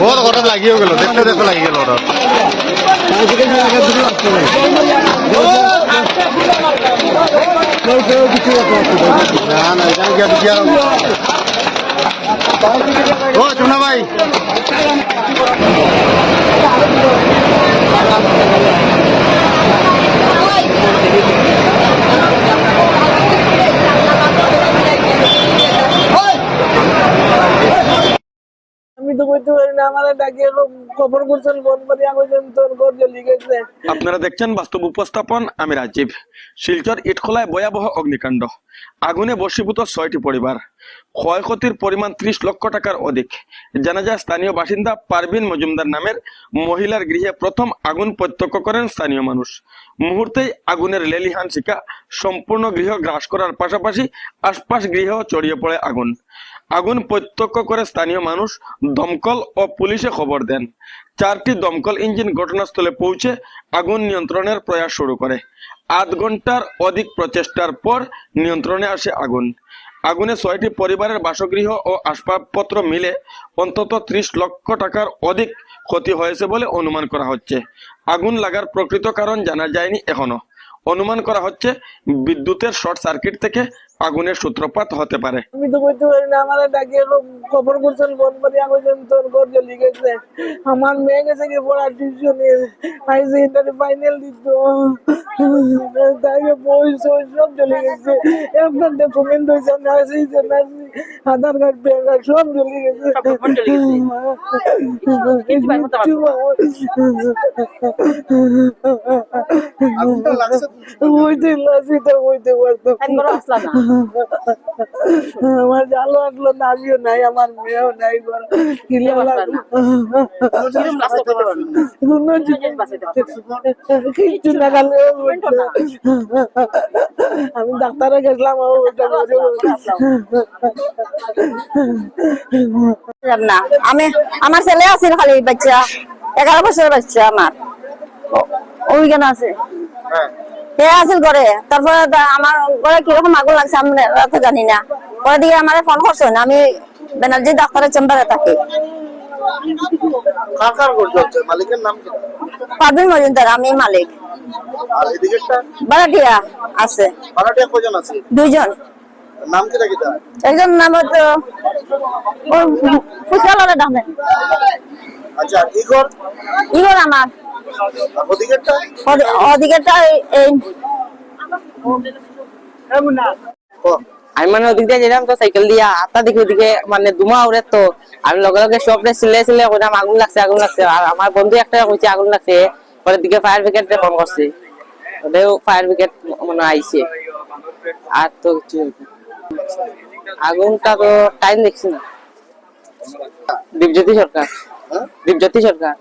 বহুত হঠাৎ লাগিও গেল দেখতে দেখতে লাগি গেল হঠাৎ ও চুনা ভাই। আপনারা দেখছেন বাস্তব উপস্থাপন, আমি রাজীব। শিলচর ইটখোলায় ভয়াবহ অগ্নিকাণ্ড। আগুনে বশীভূত ছয়টি পরিবার। ক্ষয়ক্ষতির পরিমাণ ত্রিশ লক্ষ টাকার অধিক। জানা যায়, স্থানীয় বাসিন্দা পারভিন মজুমদার নামের মহিলার গৃহে প্রথম আগুন প্রত্যক্ষ করেন স্থানীয় মানুষ। মুহূর্তেই আগুনের লেলিহান শিকা সম্পূর্ণ গৃহ গ্রাস করার পাশাপাশি আশপাশ গৃহ ছড়িয়ে পড়ে আগুন। আগুন প্রত্যক্ষ করে স্থানীয় মানুষ দমকল ও পুলিশে খবর দেন। চারটি দমকল ইঞ্জিন ঘটনাস্থলে পৌঁছে আগুন নিয়ন্ত্রণের প্রয়াস শুরু করে। আধ ঘণ্টার অধিক প্রচেষ্টার পর নিয়ন্ত্রণে আসে আগুন। আগুনে ছয়টি পরিবারের বাসগৃহ ও আসবাবপত্র মিলে অন্তত ত্রিশ লক্ষ টাকার অধিক ক্ষতি হয়েছে বলে অনুমান করা হচ্ছে। আগুন লাগার প্রকৃত কারণ জানা যায়নি এখনও। অনুমান করা হচ্ছে বিদ্যুতের শর্ট সার্কিট থেকে আগুনের সূত্রপাত হতে পারে। আমি তো পারি না আমার ডাকিয়ে করছেন ফোন করে আমি তোর ঘর জ্বলি গেছে। আমার মেয়ে গেছে কি পড়ার টিউশনে? আইসি ইন্টারে ফাইনাল দিত বই সই সব জ্বলে গেছে। ডকুমেন্ট হয়েছে না আধার কার্ড প্যান কার্ড সব জ্বলে গেছে। বুঝতে লাসিটা বুঝতে পারতো আমার জালো আসলো না আমিও নাই আমার মেয়েও নাই না। আমি ডাক্তারে গেছিলাম না আমি আমার ছেলে আছে খালি বাচ্চা এগারো বছরের বাচ্চা আমার। ও- ওই কেন আছে। হে আছিল ঘরে। তারপরে আমার ঘরে কীরকম আগুন লাগছে আমি রাতে জানি না। পরে দিকে আমার ফোন করছেন আমি ব্যানার্জি ডাক্তারের চেম্বারে থাকি। কার মজুমদার আমি মালিক। বারাটিয়া আছে। ভাড়াটিয়া আছে? দুইজন। নাম কি রাখি একজন নাম ফুচকালালে ডাকে আচ্ছা ঘর ইগর আমার ওদিকেরটা এই- এই আমি মানে ওদিক দিয়ে যেতাম তো সাইকেল দিয়া আটটা দিকে ওদিকে মানে ধুমা উড়ে তো। আমি লগে লগে সিলে সিলে আগুন লাগছে আগুন লাগছে। আর আমার বন্ধু একটা কইছে আগুন লাগছে। পরের দিকে ফায়ার ব্রিগেডে ফোন করছে ওদেরও ফায়ার ব্রিগেড মনে আইছে আর তো কিছু আগুনটা তো টাইম দেখছি না। দীপজ্যোতি সরকার? দীপজ্যোতি সরকার